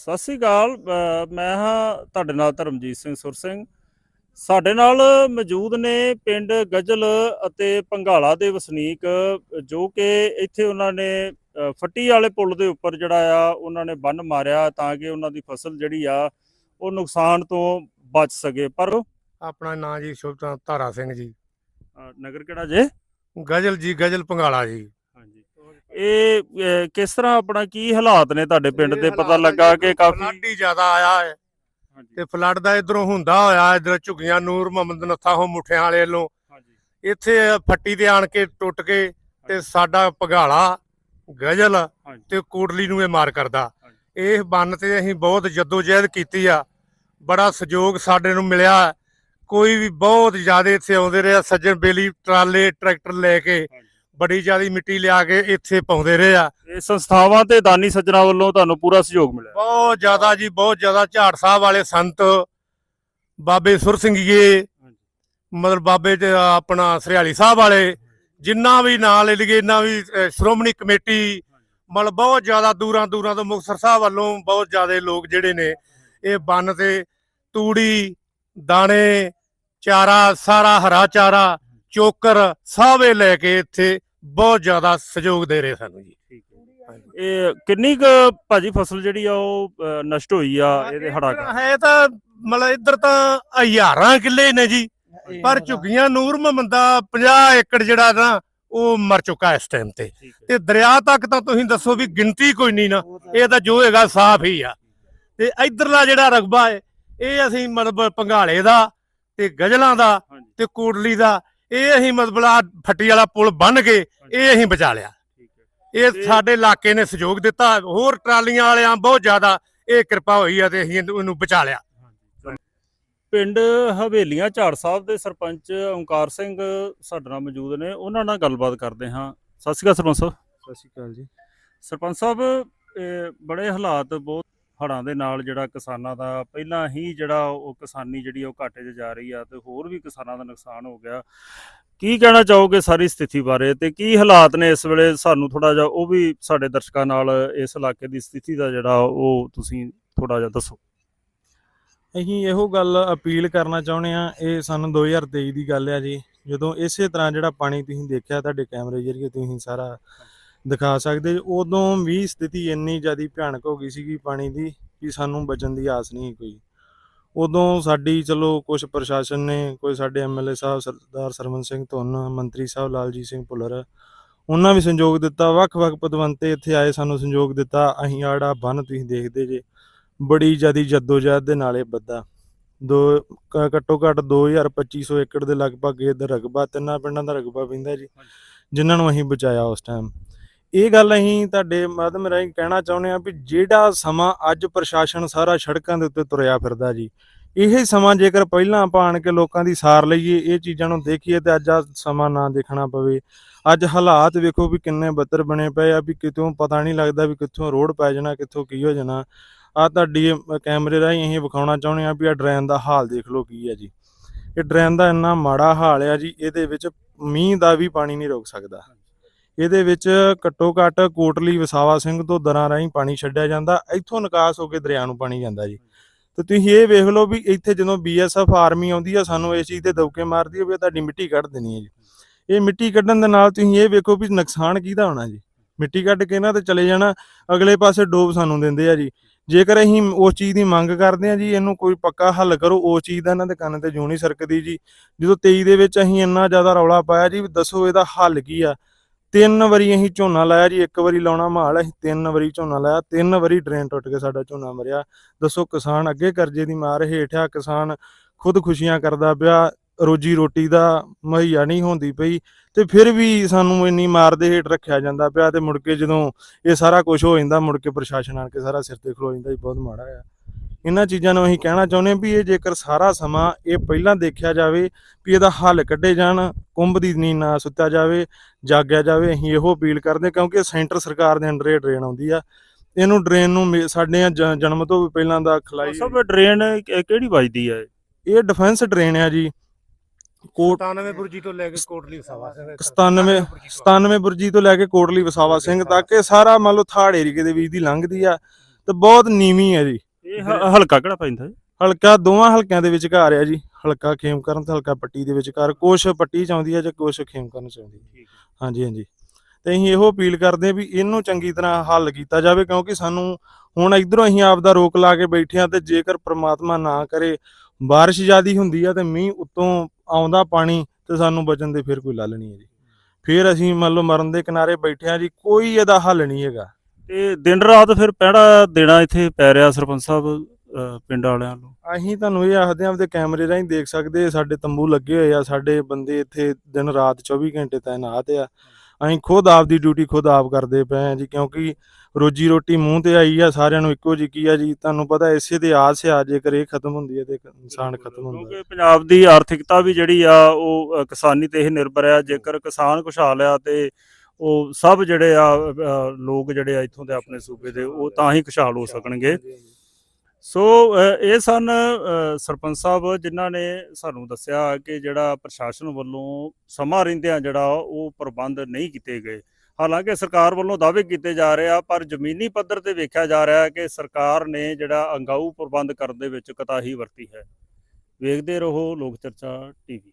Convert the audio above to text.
ਸਤਿ ਸ੍ਰੀ ਅਕਾਲ ਮੈਂ ਹਾਂ ਤੁਹਾਡੇ ਨਾਲ ਧਰਮਜੀਤ ਸਿੰਘ ਸੁਰ ਸਿੰਘ। ਸਾਡੇ ਨਾਲ ਮੌਜੂਦ ਨੇ ਪਿੰਡ ਗਜਲ ਅਤੇ ਪੰਘਾਲਾ ਦੇ ਵਸਨੀਕ ਜੋ ਕਿ ਇੱਥੇ ਉਹਨਾਂ ਨੇ ਫੱਟੀ ਵਾਲੇ ਪੁਲ ਦੇ ਉੱਪਰ ਜਿਹੜਾ ਆ ਉਹਨਾਂ ਨੇ ਬੰਨ ਮਾਰਿਆ ਤਾਂ ਕਿ ਉਹਨਾਂ ਦੀ ਫਸਲ ਜਿਹੜੀ ਆ ਉਹ ਨੁਕਸਾਨ ਤੋਂ ਬਚ ਸਕੇ। ਪਰ ਆਪਣਾ ਨਾਂ ਜੀ ਸ਼ੁਭਤਾ ਧਾਰਾ ਸਿੰਘ ਜੀ। ਨਗਰ ਕਿਹੜਾ ਜੇ? ਗਜਲ ਜੀ ਗਜਲ ਪੰਗਾਲਾ ਜੀ। ਇਹ ਕਿਸ ਤਰ੍ਹਾਂ ਆਪਣਾ ਕੀ ਹਾਲਾਤ ਨੇ ਤੁਹਾਡੇ ਪਿੰਡ ਦੇ? ਪਤਾ ਲੱਗਾ ਕਿ ਕਾਫੀ ਫਲੱਡ ਜ਼ਿਆਦਾ ਆਇਆ ਹੈ। ਤੇ ਫਲੱਡ ਦਾ ਇਧਰੋਂ ਹੁੰਦਾ ਹੋਇਆ ਇਧਰ ਝੁਗੀਆਂ ਨੂਰ ਮੁਹੰਮਦ ਨੱਥਾ ਹੋ ਮੁੱਠਿਆਂ ਵਾਲੇ ਵੱਲੋਂ। ਹਾਂਜੀ। ਇੱਥੇ ਫੱਟੀ ਤੇ ਆਣ ਕੇ ਟੁੱਟ ਕੇ ਤੇ ਸਾਡਾ ਪੰਗਾਲਾ ਗਜਲ ਹਾਂਜੀ। ਤੇ ਕੋਟਲੀ ਨੂੰ ਇਹ ਮਾਰ ਕਰਦਾ। ਹਾਂਜੀ। ਇਹ ਬੰਨ ਤੇ ਅਸੀਂ ਬਹੁਤ ਜਦੋਜਹਿਦ ਕੀਤੀ ਆ। ਬੜਾ ਸਹਿਯੋਗ ਸਾਡੇ ਨੂੰ ਮਿਲਿਆ। ਕੋਈ ਵੀ ਬਹੁਤ ਜ਼ਿਆਦਾ ਇੱਥੇ ਆਉਂਦੇ ਰਹੇ ਆ, ਸੱਜਣ ਬੇਲੀ ਟਰਾਲੇ ਟਰੈਕਟਰ ਲੈ ਕੇ। ਹਾਂਜੀ। ਬੜੀ ਜ਼ਿਆਦੀ ਮਿੱਟੀ ਲਿਆ ਕੇ ਇੱਥੇ ਪਾਉਂਦੇ ਰਹੇ ਆ। ਇਹ ਸੰਸਥਾਵਾਂ ਤੇ ਦਾਨੀ ਸੱਜਣਾ ਵੱਲੋਂ ਤੁਹਾਨੂੰ ਪੂਰਾ ਸਹਿਯੋਗ ਮਿਲਿਆ। ਬਹੁਤ ਜ਼ਿਆਦਾ ਜੀ ਬਹੁਤ ਜ਼ਿਆਦਾ ਝਾੜ ਸਾਹਿਬ ਵਾਲੇ ਸੰਤ ਬਾਬੇ ਸੁਰ ਸਿੰਘੀਏ ਮਤਲਬ ਬਾਬੇ ਤੇ ਆਪਣਾ ਸਰਿਆਲੀ ਸਾਹਿਬ ਵਾਲੇ ਜਿੰਨਾ ਵੀ ਨਾਲ ਲਿਗੇ ਇੰਨਾ ਵੀ ਸ਼੍ਰੋਮਣੀ ਕਮੇਟੀ ਮਤਲਬ ਬਹੁਤ ਜ਼ਿਆਦਾ ਦੂਰਾਂ ਦੂਰਾਂ ਤੋਂ ਮੁਕਤਸਰ ਸਾਹਿਬ ਵੱਲੋਂ ਬਹੁਤ ਜ਼ਿਆਦਾ ਲੋਕ ਜਿਹੜੇ ਨੇ ਇਹ ਬੰਨ ਤੇ ਤੂੜੀ ਦਾਣੇ ਚਾਰਾ ਸਾਰਾ ਹਰਾ ਚਾਰਾ ਚੋਕਰ ਇਹ ਲੈ ਕੇ ਇੱਥੇ ਬਹੁਤ ਜ਼ਿਆਦਾ ਸਹਿਯੋਗ ਦੇ ਰਹੇ ਸਾਨੂੰ ਜੀ। ਇਹ ਕਿੰਨੀ ਕੁ ਭਾਜੀ ਫਸਲ ਜਿਹੜੀ ਆ ਉਹ ਅ, ਨਸ਼ਟ ਹੋਈ ਆ ਇਹਦੇ ਹੜਾ ਇੱਧਰ ਹੈ ਤਾਂ ਮਤਲਬ ਇੱਧਰ ਤਾਂ ਹਜ਼ਾਰਾਂ ਕਿੱਲੇ ਨੇ ਜੀ ਪਰ ਝੁੱਗੀਆਂ ਨੂਰ ਮੁਹੰਮਦਾ 50 ਏਕੜ ਜਿਹੜਾ ਨਾ ਉਹ ਮਰ ਚੁੱਕਾ ਇਸ ਟਾਈਮ ਤੇ। ਤੇ ਦਰਿਆ ਤੱਕ ਤਾਂ ਤੁਸੀਂ ਦੱਸੋ ਵੀ ਗਿਣਤੀ ਕੋਈ ਨਹੀਂ ਨਾ ਇਹ ਤਾਂ ਜੋ ਹੈਗਾ ਸਾਫ਼ ਹੀ ਆ। ਤੇ ਇਧਰਲਾ ਜਿਹੜਾ ਰਕਬਾ ਹੈ ਇਹ ਅਸੀਂ ਮਤਲਬ ਪੰਘਾਲੇ ਦਾ ਤੇ ਗਜਲਾਂ ਦਾ ਹਾਂਜੀ। ਤੇ ਕੋਟਲੀ ਦਾ ਇਹ ਅਸੀਂ ਮਤਲਬ ਫੱਟੀ ਵਾਲਾ ਪੁਲ ਬੰਨ ਕੇ ਇਹ ਅਸੀਂ ਬਚਾ ਲਿਆ। ਹੈ ਇਹ ਸਾਡੇ ਇਲਾਕੇ ਨੇ ਸਹਿਯੋਗ ਦਿੱਤਾ ਹੋਰ ਟਰਾਲੀਆਂ ਵਾਲਿਆਂ ਬਹੁਤ ਜ਼ਿਆਦਾ ਇਹ ਕਿਰਪਾ ਹੋਈ ਆ ਤੇ ਅਸੀਂ ਇਹਨੂੰ ਬਚਾ ਲਿਆ। ਪਿੰਡ ਹਵੇਲੀਆਂ ਝਾੜ ਸਾਹਿਬ ਦੇ ਸਰਪੰਚ ਓਂਕਾਰ ਸਿੰਘ ਸਾਡੇ ਨਾਲ ਮੌਜੂਦ ਨੇ ਉਹਨਾਂ ਨਾਲ ਗੱਲਬਾਤ ਕਰਦੇ ਹਾਂ। ਸਤਿ ਸ਼੍ਰੀ ਅਕਾਲ ਸਰਪੰਚ ਸਾਹਿਬ। ਸਤਿ ਸ਼੍ਰੀ ਅਕਾਲ ਜੀ। ਸਰਪੰਚ ਸਾਹਿਬ ਬੜੇ ਹਾਲਾਤ ਬਹੁਤ ਹੜਾਂ ਦੇ ਨਾਲ ਜਿਹੜਾ ਕਿਸਾਨਾਂ ਦਾ ਪਹਿਲਾਂ ਹੀ ਜਿਹੜਾ ਉਹ ਕਿਸਾਨੀ ਜਿਹੜੀ ਉਹ ਘਾਟੇ 'ਚ ਜਾ ਰਹੀ ਆ ਤੇ ਹੋਰ ਵੀ ਕਿਸਾਨਾਂ ਦਾ ਨੁਕਸਾਨ ਹੋ ਗਿਆ। ਕੀ ਕਹਿਣਾ ਚਾਹੋਗੇ ਸਾਰੀ ਸਥਿਤੀ ਬਾਰੇ ਤੇ ਕੀ ਹਾਲਾਤ ਨੇ ਇਸ ਵੇਲੇ? ਸਾਨੂੰ ਥੋੜਾ ਜਿਹਾ ਉਹ ਵੀ ਸਾਡੇ ਦਰਸ਼ਕਾਂ ਨਾਲ ਇਸ ਇਲਾਕੇ ਦੀ ਸਥਿਤੀ ਦਾ ਜਿਹੜਾ ਉਹ ਤੁਸੀਂ ਥੋੜਾ ਜਿਹਾ ਦੱਸੋ। ਅਸੀਂ ਇਹੋ ਗੱਲ ਅਪੀਲ ਕਰਨਾ ਚਾਹੁੰਦੇ ਆ ਇਹ ਸਾਨੂੰ 2023 ਦੀ ਗੱਲ ਆ ਜੀ। ਜਦੋਂ ਇਸੇ ਤਰ੍ਹਾਂ ਜਿਹੜਾ ਪਾਣੀ ਤੁਸੀਂ ਦੇਖਿਆ ਤੁਹਾਡੇ ਕੈਮਰੇ ਜਰੀਏ ਤੁਸੀਂ ਸਾਰਾ ਦਿਖਾ ਸਕਦੇ। ਉਦੋਂ ਵੀ ਸਥਿਤੀ ਇੰਨੀ ਜ਼ਿਆਦਾ ਭਿਆਨਕ ਹੋ ਗਈ ਸੀਗੀ ਪਾਣੀ ਦੀ ਕਿ ਸਾਨੂੰ ਬਚਣ ਦੀ ਆਸ ਨਹੀਂ ਕੋਈ। ਉਦੋਂ ਸਾਡੀ, ਚਲੋ ਕੁਝ ਪ੍ਰਸ਼ਾਸਨ ਨੇ, ਕੋਈ ਸਾਡੇ ਐਮਐਲਏ ਸਾਹਿਬ, ਸਰਦਾਰ ਸਰਵਨ ਸਿੰਘ ਧੁੰਨ, ਮੰਤਰੀ ਸਾਹਿਬ ਲਾਲਜੀਤ ਸਿੰਘ ਭੁੱਲਰ, ਉਹਨਾਂ ਵੀ ਸੰਯੋਗ ਦਿੱਤਾ। ਵੱਖ-ਵੱਖ ਪਦਵੰਤੇ ਇੱਥੇ ਆਏ, ਸਾਨੂੰ ਸੰਯੋਗ ਦਿੱਤਾ, ਅਸੀਂ ਆੜਾ ਬੰਨ ਤੁਸੀਂ ਦੇਖਦੇ ਜੇ। ਬੜੀ ਜਿਆਦੀ ਜਦੋਜਹਿਦ ਦੇ ਨਾਲੇ ਬੱਦਾ ਦੋ, ਕ- ਘੱਟੋ ਘੱਟ 2250 ਏਕੜ ਦੇ ਲਗਭਗ ਇਹ ਰਕਬਾ, ਤਿੰਨਾਂ ਪਿੰਡਾਂ ਦਾ ਰਕਬਾ ਪੈਂਦਾ ਜੀ, ਜਿਨ੍ਹਾਂ ਨੂੰ ਅਸੀਂ ਬਚਾਇਆ ਉਸ ਟਾਈਮ ਇਹ ਗੱਲ ਅਸੀਂ ਤੁਹਾਡੇ ਮਾਧਿਅਮ ਰਾਹੀਂ ਕਹਿਣਾ ਚਾਹੁੰਦੇ ਆ ਵੀ ਜਿਹੜਾ ਸਮਾਂ ਅੱਜ ਪ੍ਰਸ਼ਾਸਨ ਸਾਰਾ ਸੜਕਾਂ ਦੇ ਉੱਤੇ ਤੁਰਿਆ ਫਿਰਦਾ ਜੀ, ਇਹ ਸਮਾਂ ਜੇਕਰ ਪਹਿਲਾਂ ਆਪਾਂ ਆਣ ਕੇ ਲੋਕਾਂ ਦੀ ਸਾਰ ਲਈਏ, ਇਹ ਚੀਜ਼ਾਂ ਨੂੰ ਦੇਖੀਏ ਤੇ ਅੱਜ ਆ ਸਮਾਂ ਨਾ ਦੇਖਣਾ ਪਵੇ। ਅੱਜ ਹਾਲਾਤ ਵੇਖੋ ਵੀ ਕਿੰਨੇ ਬੱਤਰ ਬਣੇ ਪਏ ਆ ਵੀ ਕਿਤੋਂ ਪਤਾ ਨਹੀਂ ਲੱਗਦਾ ਵੀ ਕਿੱਥੋਂ ਰੋਡ ਪੈ ਜਾਣਾ, ਕਿੱਥੋਂ ਕੀ ਹੋ ਜਾਣਾ। ਆ ਤੁਹਾਡੀ ਕੈਮਰੇ ਰਾਹੀਂ ਅਸੀਂ ਵਿਖਾਉਣਾ ਚਾਹੁੰਦੇ ਆ ਵੀ ਆ ਡਰੇਨ ਦਾ ਹਾਲ ਦੇਖ ਲਓ ਕੀ ਹੈ ਜੀ। ਇਹ ਡਰੇਨ ਦਾ ਇੰਨਾ ਮਾੜਾ ਹਾਲ ਆ ਜੀ, ਇਹਦੇ ਵਿੱਚ ਮੀਂਹ ਦਾ ਵੀ ਪਾਣੀ ਨਹੀਂ ਰੋਕ ਸਕਦਾ। ਇਹਦੇ ਵਿੱਚ ਘੱਟੋ ਘੱਟ ਕੋਟਲੀ ਵਸਾਵਾ ਸਿੰਘ ਤੋਂ ਦਰਾਂ ਰਾਹੀਂ ਪਾਣੀ ਛੱਡਿਆ ਜਾਂਦਾ, ਇੱਥੋਂ ਨਿਕਾਸ ਹੋ ਕੇ ਦਰਿਆ ਨੂੰ ਪਾਣੀ ਜਾਂਦਾ ਜੀ। ਤੇ ਤੁਸੀਂ ਇਹ ਵੇਖ ਲਓ ਵੀ ਇੱਥੇ ਜਦੋਂ ਬੀਐਸਐਫ ਆਰਮੀ ਆਉਂਦੀ ਆ, ਸਾਨੂੰ ਇਸ ਚੀਜ਼ ਤੇ ਦੌਕੇ ਮਾਰਦੀ ਆ ਵੀ ਤੁਹਾਡੀ ਮਿੱਟੀ ਕੱਢ ਦੇਣੀ ਹੈ ਜੀ। ਇਹ ਮਿੱਟੀ ਕੱਢਣ ਦੇ ਨਾਲ ਤੁਸੀਂ ਇਹ ਵੇਖੋ ਵੀ ਨੁਕਸਾਨ ਕਿਹਦਾ ਹੋਣਾ ਜੀ। ਮਿੱਟੀ ਕੱਢ ਕੇ ਇਹਨਾਂ ਤੇ ਚਲੇ ਜਾਣਾ, ਅਗਲੇ ਪਾਸੇ ਡੋਬ ਸਾਨੂੰ ਦਿੰਦੇ ਆ ਜੀ। ਜੇਕਰ ਅਸੀਂ ਉਸ ਚੀਜ਼ ਦੀ ਮੰਗ ਕਰਦੇ ਆ ਜੀ, ਇਹਨੂੰ ਕੋਈ ਪੱਕਾ ਹੱਲ ਕਰੋ, ਉਸ ਚੀਜ਼ ਦਾ ਇਹਨਾਂ ਦੇ ਕੰਨ ਤੇ ਜੂ ਨਹੀਂ ਸਰਕਦੀ ਜੀ। ਜਦੋਂ 23 ਦੇ ਵਿੱਚ ਅਸੀਂ ਇੰਨਾ ਜ਼ਿਆਦਾ ਰੌਲਾ ਪਾਇਆ ਜੀ, ਵੀ ਦੱਸੋ ਇਹਦਾ ਹੱਲ ਕੀ ਆ। ਤਿੰਨ ਵਾਰੀ ਅਸੀਂ ਝੋਨਾ ਲਾਇਆ ਜੀ, ਇੱਕ ਵਾਰੀ ਲਾਉਣਾ ਮਾਲ, ਅਸੀਂ ਤਿੰਨ ਵਾਰੀ ਝੋਨਾ ਲਾਇਆ, ਤਿੰਨ ਵਾਰੀ ਡਰੇਨ ਟੁੱਟ ਕੇ ਸਾਡਾ ਝੋਨਾ ਮਰਿਆ। ਦੱਸੋ ਕਿਸਾਨ ਅੱਗੇ ਕਰਜ਼ੇ ਦੀ ਮਾਰ ਹੇਠਿਆ ਕਿਸਾਨ ਖੁਦ ਖੁਸ਼ੀਆਂ ਕਰਦਾ ਪਿਆ, ਰੋਜੀ ਰੋਟੀ ਦਾ ਮੁਹੱਈਆ ਨਹੀਂ ਹੁੰਦੀ ਪਈ ਤੇ ਫਿਰ ਵੀ ਸਾਨੂੰ ਇੰਨੀ ਮਾਰ ਦੇ ਹੇਠ ਰੱਖਿਆ ਜਾਂਦਾ ਪਿਆ ਤੇ ਮੁੜ ਕੇ ਜਦੋਂ ਇਹ ਸਾਰਾ ਕੁਝ ਹੋ ਜਾਂਦਾ, ਮੁੜ ਕੇ ਪ੍ਰਸ਼ਾਸਨ ਆਣ ਕੇ ਸਾਰਾ ਸਿਰ ਤੇ ਖਲੋ ਜਾਂਦਾ ਜੀ, ਬਹੁਤ ਮਾੜਾ ਆ ਇਹਨਾਂ ਚੀਜ਼ਾਂ ਨੂੰ ਅਸੀਂ ਕਹਿਣਾ ਚਾਹੁੰਦੇ ਹਾਂ ਵੀ ਇਹ ਜੇਕਰ ਸਾਰਾ ਸਮਾਂ ਇਹ ਪਹਿਲਾਂ ਦੇਖਿਆ ਜਾਵੇ ਵੀ ਇਹਦਾ ਹੱਲ ਕੱਢੇ ਜਾਣ ਕੁੰਭ ਦੀ ਨੀਂਦ ਨਾ ਸੁੱਤਾ ਜਾਵੇ ਜਾਗਿਆ ਜਾਵੇ ਅਸੀਂ ਇਹੋ ਅਪੀਲ ਕਰਦੇ ਕਿਉਂਕਿ ਸੈਂਟਰ ਸਰਕਾਰ ਦੇ ਅੰਡਰ ਇਹ ਡਰੇਨ ਆਉਂਦੀ ਆ। ਇਹਨੂੰ ਡਰੇਨ ਨੂੰ ਸਾਡੇ ਜਨਮ ਤੋਂ ਵੀ ਪਹਿਲਾਂ ਦਾ ਖਲਾਈ ਸਭ ਡਰੇਨ ਕਿਹੜੀ ਵੱਜਦੀ ਹੈ ਇਹ? ਡਿਫੈਂਸ ਡਰੇਨ ਆ ਜੀ। ਕੋਟ 97 ਬੁਰਜੀ ਤੋਂ ਲੈ ਕੇ ਕੋਟਲੀ ਵਸਾਵਾ ਸਿੰਘ 97 97 ਬੁਰਜੀ ਤੋਂ। ਲੈ ਕੇ ਕੋਟਲੀ ਵਸਾਵਾ ਸਿੰਘ ਤੱਕ ਇਹ ਸਾਰਾ ਮੰਨ ਲਓ ਥਾੜ ਏਰੀਏ ਦੇ ਵਿੱਚ ਦੀ ਲੰਘਦੀ ਆ ਤੇ ਬਹੁਤ ਨੀਵੀਂ ਹੈ ਜੀ। ਇਹ ਹ- ਹਲਕਾ ਕਿਹੜਾ ਪੈਂਦਾ ਹੈ ਹਲਕਾ ਦੋਵਾਂ ਹਲਕਿਆਂ ਦੇ ਵਿਚਕਾਰ ਆ ਜੀ। ਹਲਕਾ ਖੇਮਕਰਨ ਤੇ ਹਲਕਾ ਪੱਟੀ ਦੇ ਵਿਚਕਾਰ। ਕੁਛ ਪੱਟੀ ਚ ਆਉਂਦੀ ਹੈ ਜਾਂ ਕੁਛ ਖੇਮਕਰਨ ਚ ਆਉਂਦੀ ਹੈ ਠੀਕ ਹੈ ਹਾਂਜੀ ਹਾਂਜੀ। ਤੇ ਅਸੀਂ ਇਹੋ ਅਪੀਲ ਕਰਦੇ ਹਾਂ ਵੀ ਇਹਨੂੰ ਚੰਗੀ ਤਰ੍ਹਾਂ ਹੱਲ ਕੀਤਾ ਜਾਵੇ ਕਿਉਂਕਿ ਸਾਨੂੰ ਹੁਣ ਇਧਰੋਂ ਅਸੀਂ ਆਪ ਦਾ ਰੋਕ ਲਾ ਕੇ ਬੈਠੇ ਆ ਤੇ ਜੇਕਰ ਪ੍ਰਮਾਤਮਾ ਨਾ ਕਰੇ ਬਾਰਿਸ਼ ਜ਼ਿਆਦੀ ਹੁੰਦੀ ਆ ਤੇ ਮੀਂਹ ਉੱਤੋਂ ਆਉਂਦਾ ਪਾਣੀ ਤੇ ਸਾਨੂੰ ਬਚਣ ਦੇ ਫਿਰ ਕੋਈ ਲੱਲ ਨਹੀਂ ਹੈ ਜੀ। ਫਿਰ ਅਸੀਂ ਮੰਨ ਲਓ ਮਰਨ ਦੇ ਕਿਨਾਰੇ ਬੈਠੇ ਆ ਜੀ ਕੋਈ ਇਹਦਾ ਹੱਲ ਨਹੀਂ ਹੈਗਾ। ਤੇ ਦਿਨ ਰਾਤ ਫਿਰ ਪਹਿੜਾ ਦੇਣਾ ਇੱਥੇ ਪੈ ਰਿਹਾ ਸਰਪੰਚ ਸਾਹਿਬ ਅਹ, ਪਿੰਡ ਵਾਲਿਆਂ ਨੂੰ। ਅਸੀਂ ਤੁਹਾਨੂੰ ਇਹ ਆਖਦੇ ਹਾਂ ਆਪਦੇ ਕੈਮਰੇ ਰਾਹੀਂ ਦੇਖ ਸਕਦੇ ਸਾਡੇ ਤੰਬੂ ਲੱਗੇ ਹੋਏ ਆ ਸਾਡੇ ਬੰਦੇ ਇੱਥੇ ਦਿਨ ਰਾਤ 24 ਘੰਟੇ ਤਾਇਨਾਤ ਆ। ਅਸੀਂ ਖੁਦ ਆਪਦੀ ਡਿਊਟੀ ਖੁਦ ਆਪ ਕਰਦੇ ਪਏ ਆ ਜੀ ਕਿਉਂਕਿ ਰੋਜੀ ਰੋਟੀ ਮੂੰਹ ਤੇ ਆਈ ਆ ਸਾਰਿਆਂ ਨੂੰ ਇੱਕੋ ਜਿਹੀ ਆ ਜੀ ਤੁਹਾਨੂੰ ਪਤਾ ਇਸੇ ਤੇ ਆਸ ਆ ਜੇਕਰ ਇਹ ਖਤਮ ਹੁੰਦੀ ਹੈ ਤੇ ਇੱਕ ਇਨਸਾਨ ਖਤਮ ਹੁੰਦਾ ਕਿਉਂਕਿ ਪੰਜਾਬ ਦੀ ਆਰਥਿਕਤਾ ਵੀ ਜਿਹੜੀ ਆ ਉਹ ਅ, ਕਿਸਾਨੀ ਤੇ ਇਹ ਨਿਰਭਰ ਆ। ਜੇਕਰ ਕਿਸਾਨ ਖੁਸ਼ਹਾਲ ਆ ਤੇ ਉਹ ਸਭ ਜਿਹੜੇ ਆ ਅ, ਲੋਕ ਜਿਹੜੇ ਆ ਇੱਥੋਂ ਦੇ ਆਪਣੇ ਸੂਬੇ ਦੇ ਉਹ ਤਾਂ ਹੀ ਖੁਸ਼ਹਾਲ ਹੋ ਸਕਣਗੇ। ਸੋ ਅ, ਇਹ ਸਨ ਅ, ਸਰਪੰਚ ਸਾਹਿਬ ਜਿਨ੍ਹਾਂ ਨੇ ਸਾਨੂੰ ਦੱਸਿਆ ਕਿ ਜਿਹੜਾ ਪ੍ਰਸ਼ਾਸਨ ਵੱਲੋਂ ਸਮਾਂ ਰਹਿੰਦਿਆਂ ਜਿਹੜਾ ਉਹ ਪ੍ਰਬੰਧ ਨਹੀਂ ਕੀਤੇ ਗਏ। ਹਾਲਾਂਕਿ ਸਰਕਾਰ ਵੱਲੋਂ ਦਾਅਵੇ ਕੀਤੇ ਜਾ ਰਹੇ ਆ ਪਰ ਜ਼ਮੀਨੀ ਪੱਧਰ ਤੇ ਵੇਖਿਆ ਜਾ ਰਿਹਾ ਹੈ ਕਿ ਸਰਕਾਰ ਨੇ ਜਿਹੜਾ ਅੰਗਾਊ ਪ੍ਰਬੰਧ ਕਰਨ ਦੇ ਵਿੱਚ ਕਤਾਹੀ ਵਰਤੀ ਹੈ। ਵੇਖਦੇ ਰਹੋ ਲੋਕ ਚਰਚਾ ਟੀਵੀ।